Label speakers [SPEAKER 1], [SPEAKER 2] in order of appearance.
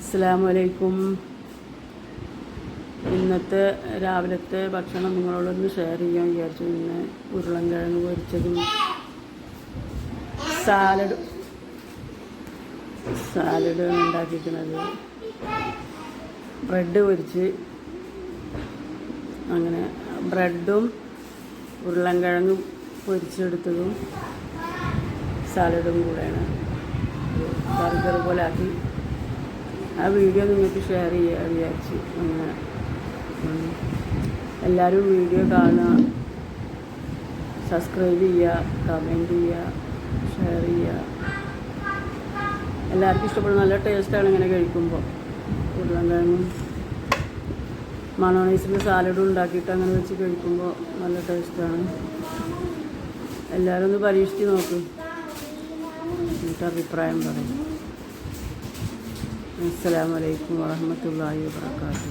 [SPEAKER 1] അസ്സാമലൈക്കും ഇന്നത്തെ രാവിലത്തെ ഭക്ഷണം നിങ്ങളോടൊന്ന് ഷെയർ ചെയ്യാൻ വിചാരിച്ചു. ഇന്ന് ഉരുളൻകിഴങ്ങ് പൊരിച്ചതും സാലഡ് സാലഡ് ഉണ്ടാക്കിയിരിക്കുന്നത്. ബ്രെഡ് പൊരിച്ച് അങ്ങനെ ബ്രെഡും ഉരുളൻകിഴങ്ങ് പൊരിച്ചെടുത്തതും സാലഡും കൂടെയാണ്. ബർഗർ പോലെ ആക്കി ആ വീഡിയോ നിങ്ങൾക്ക് ഷെയർ ചെയ്യുക വിചാരിച്ചു അങ്ങനെ എല്ലാവരും വീഡിയോ കാണുക സബ്സ്ക്രൈബ് ചെയ്യുക കമന്റ് ചെയ്യുക ഷെയർ ചെയ്യുക എല്ലാവർക്കും ഇഷ്ടപ്പെടും നല്ല ടേസ്റ്റാണ് ഇങ്ങനെ കഴിക്കുമ്പോൾ ഉരുളൻകിഴങ്ങും മണോണൈസിന്റെ സാലഡും ഉണ്ടാക്കിയിട്ട് അങ്ങനെ വെച്ച് കഴിക്കുമ്പോൾ നല്ല ടേസ്റ്റാണ് എല്ലാവരും ഒന്ന് പരീക്ഷിച്ച് നോക്കും. എന്നിട്ട് അഭിപ്രായം പറയും. അസ്സലാമലൈക്കും വാഹമത്തല്ലാ വാബർക്കാത്തു